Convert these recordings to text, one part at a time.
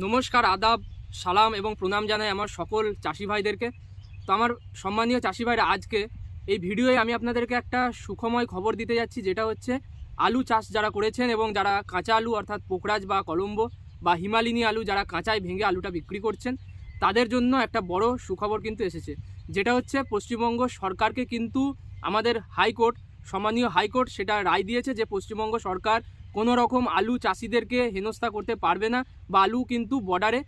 নমস্কার, আদাব, সালাম এবং প্রণাম জানাই আমার সকল চাষি ভাইদেরকে। তো আমার সম্মানীয় চাষি ভাইরা, আজকে এই ভিডিওয়ে আমি আপনাদেরকে একটা সুখময় খবর দিতে যাচ্ছি, যেটা হচ্ছে আলু চাষ যারা করেছেন এবং যারা কাঁচা আলু অর্থাৎ পোকরাজ বা কলম্বো বা হিমালিনী আলু যারা কাঁচায় ভেঙে আলুটা বিক্রি করছেন, তাদের জন্য একটা বড় সুখবর কিন্তু এসেছে। যেটা হচ্ছে পশ্চিমবঙ্গ সরকারকে কিন্তু আমাদের হাইকোর্ট, সম্মানীয় হাইকোর্ট সেটা রায় দিয়েছে যে পশ্চিমবঙ্গ সরকার কোনো রকম আলু চাষিদেরকে হেনস্থা করতে পারবে না বা আলু কিন্তু বর্ডারে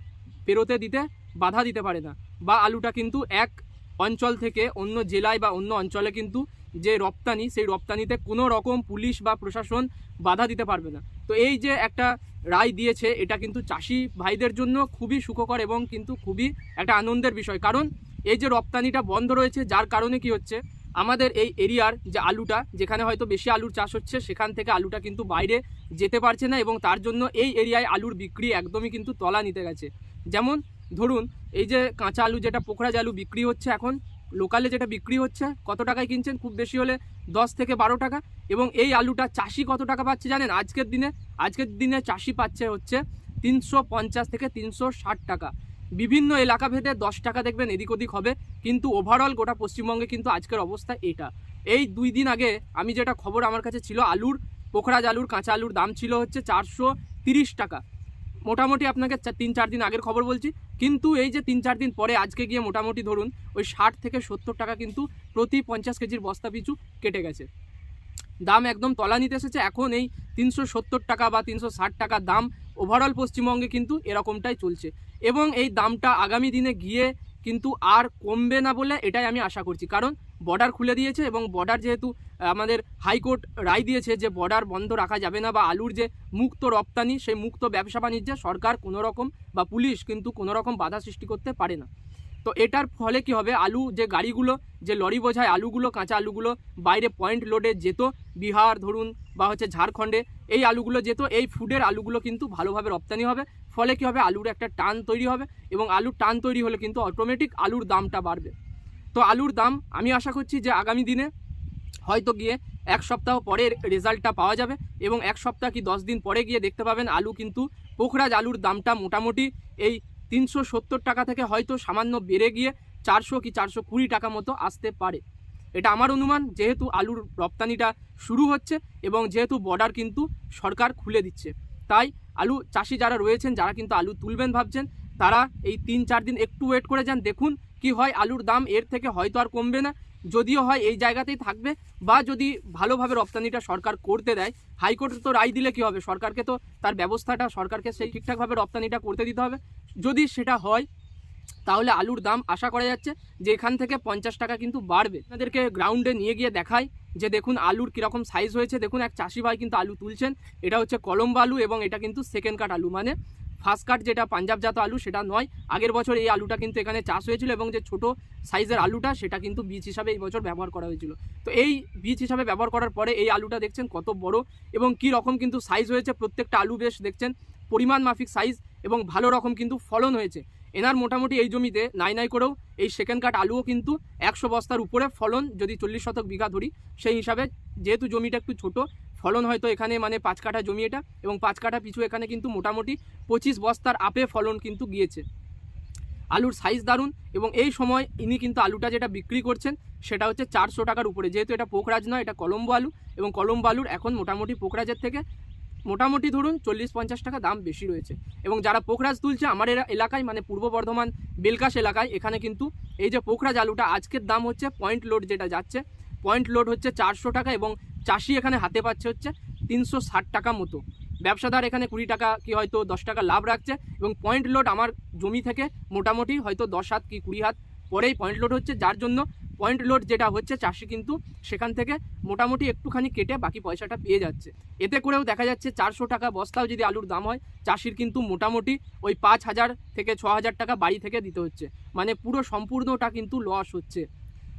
পেরোতে দিতে বাধা দিতে পারে না বা আলুটা কিন্তু এক অঞ্চল থেকে অন্য জেলায় বা অন্য অঞ্চলে কিন্তু যে রপ্তানি, সেই রপ্তানিতে কোনো রকম পুলিশ বা প্রশাসন বাধা দিতে পারবে না। তো এই যে একটা রায় দিয়েছে, এটা কিন্তু চাষি ভাইদের জন্য খুবই সুখকর এবং কিন্তু খুবই একটা আনন্দের বিষয়। কারণ এই যে রপ্তানিটা বন্ধ রয়েছে, যার কারণে কি হচ্ছে? আমাদের এই এরিয়ার যে আলুটা, যেখানে হয়তো বেশি আলুর চাষ হচ্ছে, সেখান থেকে আলুটা কিন্তু বাইরে যেতে পারছে না এবং তার জন্য এই এরিয়ায় আলুর বিক্রি একদমই কিন্তু তলা নিতে গেছে। যেমন ধরুন, এই যে কাঁচা আলু যেটা, পোখরাজ আলু বিক্রি হচ্ছে এখন, লোকালে যেটা বিক্রি হচ্ছে, কত টাকায় কিনছেন? খুব বেশি হলে দশ থেকে বারো টাকা। এবং এই আলুটা চাষি কত টাকা পাচ্ছে জানেন? আজকের দিনে আজকের দিনে চাষি পাচ্ছে হচ্ছে তিনশো পঞ্চাশ থেকে তিনশো ষাট টাকা। বিভিন্ন এলাকা ভেদে দশ টাকা দেখবেন এদিক ওদিক হবে। কিন্তু ওভারঅল গোটা পশ্চিমবঙ্গে কিন্তু আজকের অবস্থা এটা। এই দুই দিন আগে আমি যেটা খবর আমার কাছে ছিল, আলুর, পোখরাজ আলুর, কাঁচা আলুর দাম ছিল হচ্ছে চারশো টাকা। মোটামুটি আপনাকে তিন চার দিন আগের খবর বলছি। কিন্তু এই যে তিন চার দিন পরে আজকে গিয়ে মোটামুটি ধরুন ওই ষাট থেকে সত্তর টাকা কিন্তু প্রতি পঞ্চাশ কেজির বস্তা পিছু কেটে গেছে। দাম একদম তলা নিতে এসেছে। এখন এই তিনশো সত্তর টাকা বা তিনশো ষাট টাকা দাম ওভারঅল পশ্চিমবঙ্গে কিন্তু এরকমটাই চলছে। এবং এই দামটা আগামী দিনে গিয়ে কিন্তু আর কমবে না বলে এটাই আমি আশা করছি। কারণ বর্ডার খুলে দিয়েছে এবং বর্ডার যেহেতু আমাদের হাইকোর্ট রায় দিয়েছে যে বর্ডার বন্ধ রাখা যাবে না বা আলুর যে মুক্ত রপ্তানি, সেই মুক্ত ব্যবসা বাণিজ্যে সরকার কোনো রকম বা পুলিশ কিন্তু কোনো রকম বাধা সৃষ্টি করতে পারে না। তো এটার ফলে কি হবে? আলু যে গাড়িগুলো, যে লরি বোঝায় আলুগুলো, কাঁচা আলুগুলো বাইরে পয়েন্ট লোডে যেত, বিহার ধরুন বা হচ্ছে ঝাড়খণ্ডে, এই আলুগুলো যেত, এই ফুডের আলুগুলো কিন্তু ভালোভাবে রপ্তানি হবে। ফলে কি হবে? আলুর একটা টান তৈরি হবে এবং আলুর টান তৈরি হলে কিন্তু অটোমেটিক আলুর দামটা বাড়বে। তো আলুর দাম, আমি আশা করছি যে আগামী দিনে হয়তো গিয়ে এক সপ্তাহ পরে রেজাল্টটা পাওয়া যাবে এবং এক সপ্তাহ কি দশ দিন পরে গিয়ে দেখতে পাবেন আলু কিন্তু পোখরাজ আলুর দামটা মোটামুটি এই তিনশো সত্তর টাকা থেকে হয়তো সামান্য বেড়ে গিয়ে চারশো কি চারশো কুড়ি টাকা মতো আসতে পারে। এটা আমার অনুমান, যেহেতু আলুর রপ্তানিটা শুরু হচ্ছে এবং যেহেতু বর্ডার কিন্তু সরকার খুলে দিচ্ছে। তাই আলু চাষি যারা রয়েছেন, যারা কিন্তু আলু তুলবেন ভাবছেন, তারা এই তিন চার দিন একটু ওয়েট করে যান, দেখুন কি হয় আলুর দাম, এর থেকে হয়তো আর কমবে না। যদিও হয় এই জায়গাতেই থাকবে বা যদি ভালোভাবে রপ্তানিটা সরকার করতে দেয়, হাইকোর্ট তো রায় দিলে কি হবে? সরকারকে তো তার ব্যবস্থাটা, সরকারকে সেই ঠিকঠাকভাবে রপ্তানিটা করতে দিতে হবে। যদি সেটা হয়, তাহলে আলুর দাম আশা করা যাচ্ছে যে এখান থেকে পঞ্চাশ টাকা কিন্তু বাড়বে। আপনাদেরকে গ্রাউন্ডে নিয়ে গিয়ে দেখায় যে দেখুন আলুর কীরকম সাইজ হয়েছে। দেখুন এক চাষি ভাই কিন্তু আলু তুলছেন। এটা হচ্ছে কলম্বো আলু এবং এটা কিন্তু সেকেন্ড কাট আলু। মানে ফার্স্ট কাট যেটা পাঞ্জাবজাত আলু, সেটা নয়। আগের বছর এই আলুটা কিন্তু এখানে চাষ হয়েছিল এবং যে ছোট সাইজের আলুটা, সেটা কিন্তু বীজ হিসাবে এই বছর ব্যবহার করা হয়েছিল। তো এই বীজ হিসাবে ব্যবহার করার পরে এই আলুটা দেখছেন কত বড় এবং কি রকম কিন্তু সাইজ হয়েছে। প্রত্যেকটা আলু বেশ দেখছেন পরিমাণ মাফিক সাইজ এবং ভালো রকম কিন্তু ফলন হয়েছে। এনার মোটামুটি এই জমিতে নাই নাই করেও এই সেকেন্ড কাট আলুও কিন্তু একশো বস্তার উপরে ফলন, যদি চল্লিশ শতক বিঘা ধরি, সেই হিসাবে যেহেতু জমিটা একটু ছোট, ফলন হয়তো এখানে মানে পাঁচ কাঠা জমি এটা, এবং পাঁচ কাঠা পিছু এখানে কিন্তু মোটামুটি পঁচিশ বস্তার আপে ফলন কিন্তু গিয়েছে। আলুর সাইজ দারুণ, এবং এই সময় ইনি কিন্তু আলুটা যেটা বিক্রি করছেন, সেটা হচ্ছে চারশো টাকার উপরে। যেহেতু এটা পোখরাজ নয়, এটা কলম্বো আলু, এবং কলম্বো আলুর এখন মোটামুটি পোখরাজের থেকে মোটামুটি ধরুন চল্লিশ পঞ্চাশ টাকা দাম বেশি রয়েছে। এবং যারা পোখরাজ তুলছে, আমার এলাকায় মানে পূর্ব বর্ধমান বেলকাশ এলাকায়, এখানে কিন্তু এই যে পোখরাজ আলুটা, আজকের দাম হচ্ছে পয়েন্ট লোড যেটা যাচ্ছে পয়েন্ট লোড হচ্ছে চারশো টাকা এবং চাষি এখানে হাতে পাচ্ছে হচ্ছে তিনশো ষাট টাকা মতো। ব্যবসাদার এখানে কুড়ি টাকা কি হয়তো দশ টাকা লাভ রাখছে এবং পয়েন্ট লোড আমার জমি থেকে মোটামুটি হয়তো দশ হাত কি কুড়ি হাত পরেই পয়েন্ট লোড হচ্ছে, যার জন্য পয়েন্ট লোড যেটা হচ্ছে চাষি কিন্তু সেখান থেকে মোটামুটি একটুখানি কেটে বাকি পয়সাটা পেয়ে যাচ্ছে। এতে করেও দেখা যাচ্ছে চারশো টাকা বস্তাও যদি আলুর দাম হয়, চাষির কিন্তু মোটামুটি ওই পাঁচ হাজার থেকে ছ হাজার টাকা বাড়ি থেকে দিতে হচ্ছে। মানে পুরো সম্পূর্ণটা কিন্তু লস হচ্ছে।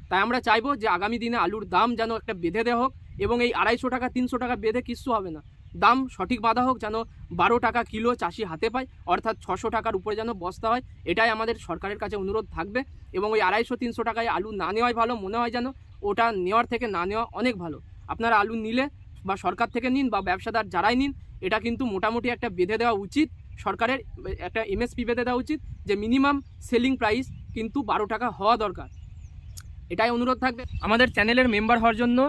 তাই আমরা চাইব যে আগামী দিনে আলুর দাম যেন একটা বেঁধে দেওয়া হোক এবং এই আড়াইশো টাকা, তিনশো টাকা বেঁধে কিচ্ছু হবে না। দাম সঠিক বাঁধা হোক যেন বারো টাকা কিলো চাষি হাতে পায়, অর্থাৎ ছশো টাকার উপরে যেন বস্তা হয়, এটাই আমাদের সরকারের কাছে অনুরোধ থাকবে। এবং ওই আড়াইশো, তিনশো টাকায় আলু না নেওয়াই ভালো, মনে হয় যেন ওটা নেওয়ার থেকে না নেওয়া অনেক ভালো। আপনারা আলু নিলে বা সরকার থেকে নিন বা ব্যবসাদার যারাই নিন, এটা কিন্তু মোটামুটি একটা বেঁধে দেওয়া উচিত, সরকারের একটা এমএসপি বেঁধে দেওয়া উচিত যে মিনিমাম সেলিং প্রাইস কিন্তু বারো টাকা হওয়া দরকার। এটাই অনুরোধ থাকবে। আমাদের চ্যানেলের মেম্বার হওয়ার জন্য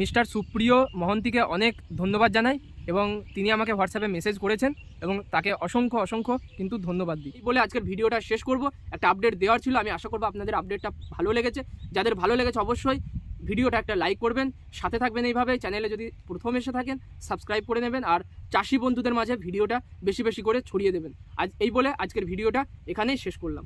মিস্টার সুপ্রিয় মহন্তিকে অনেক ধন্যবাদ জানাই এবং তিনি আমাকে হোয়াটসঅ্যাপে মেসেজ করেছেন এবং তাকে অসংখ্য অসংখ্য কিন্তু ধন্যবাদ দিই। বলে আজকের ভিডিওটা শেষ করব। একটা আপডেট দেওয়ার ছিল। আমি আশা করব আপনাদের আপডেটটা ভালো লেগেছে। যাদের ভালো লেগেছে অবশ্যই ভিডিওটা একটা লাইক করবেন। সাথে থাকবেন এইভাবে। চ্যানেলে যদি প্রথম এসে থাকেন সাবস্ক্রাইব করে নেবেন আর চাষি বন্ধুদের মাঝে ভিডিওটা বেশি বেশি করে ছড়িয়ে দেবেন। আজ এই বলে আজকের ভিডিওটা এখানেই শেষ করলাম।